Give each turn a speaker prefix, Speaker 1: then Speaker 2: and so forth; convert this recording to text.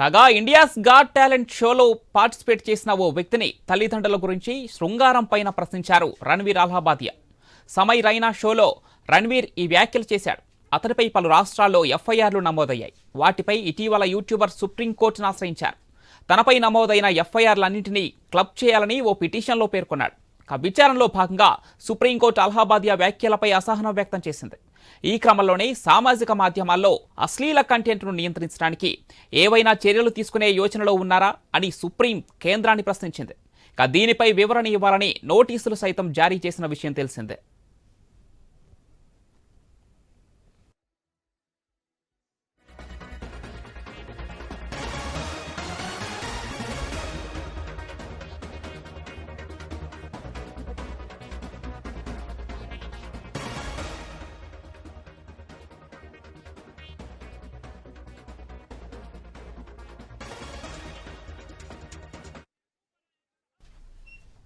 Speaker 1: కాగా India's got talent షోలో participate చేసిన ఓ వ్యక్తిని తల్లిదండ్రుల గురించి శృంగారం పైన ప్రశ్నించారు రణ్వీర్ అల్హాబాదియా. సమయ్ రైనా షోలో రణ్వీర్ ఈ వ్యాఖ్యలు చేశాడు. అతడిపై పలు రాష్ట్రాల్లో ఎఫ్ఐఆర్లు నమోదయ్యాయి. వాటిపై ఇటీవల యూట్యూబర్ సుప్రీంకోర్టును ఆశ్రయించారు. తనపై నమోదైన ఎఫ్ఐఆర్లన్నింటినీ క్లబ్ చేయాలని ఓ పిటిషన్లో పేర్కొన్నాడు. విచారణలో భాగంగా సుప్రీంకోర్టు అలహాబాదియా వ్యాఖ్యలపై అసహనం వ్యక్తం చేసింది. ఈ క్రమంలోనే సామాజిక మాధ్యమాల్లో అశ్లీల కంటెంట్ను నియంత్రించడానికి ఏవైనా చర్యలు తీసుకునే యోచనలో ఉన్నారా అని సుప్రీం కేంద్రాన్ని ప్రశ్నించింది. ఇక దీనిపై వివరణ ఇవ్వాలని నోటీసులు సైతం జారీ చేసిన విషయం తెలిసిందే.